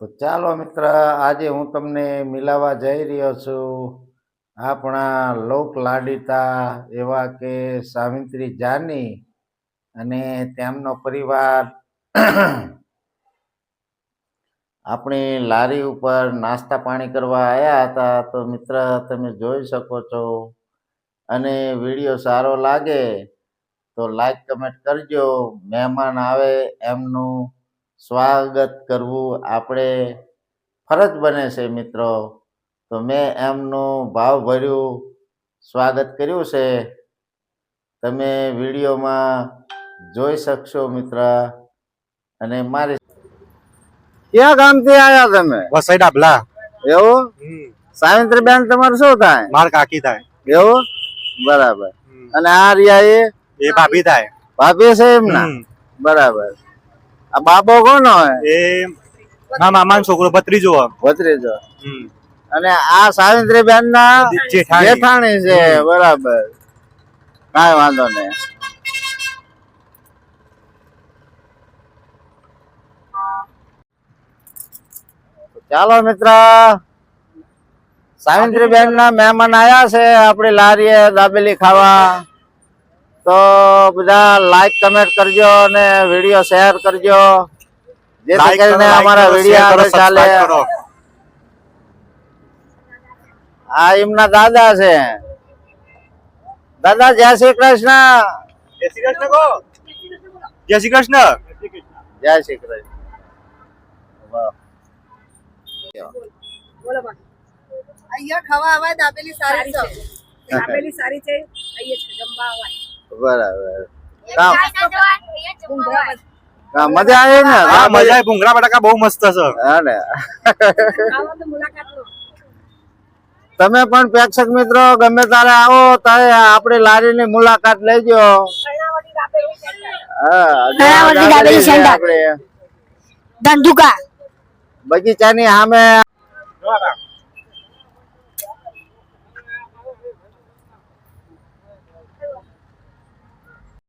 તો ચાલો મિત્ર, આજે હું તમને મિલાવા જઈ રહ્યો છું આપણા લોક લાડીતા એવા કે સાવિત્રી જાની અને તેમનો પરિવાર આપણી લારી ઉપર નાસ્તા પાણી કરવા આવ્યા હતા. તો મિત્ર, તમે જોઈ શકો છો અને વીડિયો સારો લાગે તો લાઈક કમેન્ટ કરજો. મહેમાન આવે એમનું સ્વાગત કરવું આપણે ફરજ બને છે મિત્રો. તો મેં એમનું ભાવભર્યું સ્વાગત કર્યું છે. તમે વિડીયોમાં જોઈ શકશો મિત્ર. અને મારી ક્યાં ગામથી આવ્યા તમે? વસઈ ડાબલા. એવું? સાવિત્રી બેન તમારું શું થાય? માર કાકી થાય. એવું? બરાબર. અને આ રહ્યા એ? એ ભાભી થાય. ભાભી છે એમના. બરાબર. આ બાબો કોનો હોય એ ના મામાનો છોકરો ભત્રીજો ભત્રીજો. અને આ સાવિત્રી બેન ના. જેઠાણી છે બરાબર. કઈ વાંધો નહીં. ચાલો મિત્ર સાવિત્રી બેન ના મહેમાન આયા છે આપડી લારીએ દાબેલી ખાવા. તો બધા લાઈક કમેન્ટ કરજો અને વીડિયો શેર કરજો. જેથી કરીને અમારા વીડિયો આગળ ચાલે. આ એમના દાદા છે. દાદા જય શ્રી કૃષ્ણ. જય શ્રી કૃષ્ણ કહો. જય શ્રી કૃષ્ણ. જય શ્રી કૃષ્ણ. બોલો અહીંયા ખાવા આવા દાબેલી સારી છે. દાબેલી સારી છે. અહીંયા જમવા આવા બરાબર. મજા આવે ને? હા મજા આવે. ભૂંગળા બટાકા બહુ મસ્ત છે. હા ને. તમે પણ પ્રેક્ષક મિત્રો ગમે ત્યારે આવો ત્યારે આપણી લારીની મુલાકાત લેજો. હા ધંધુકા. બગીચાની સામે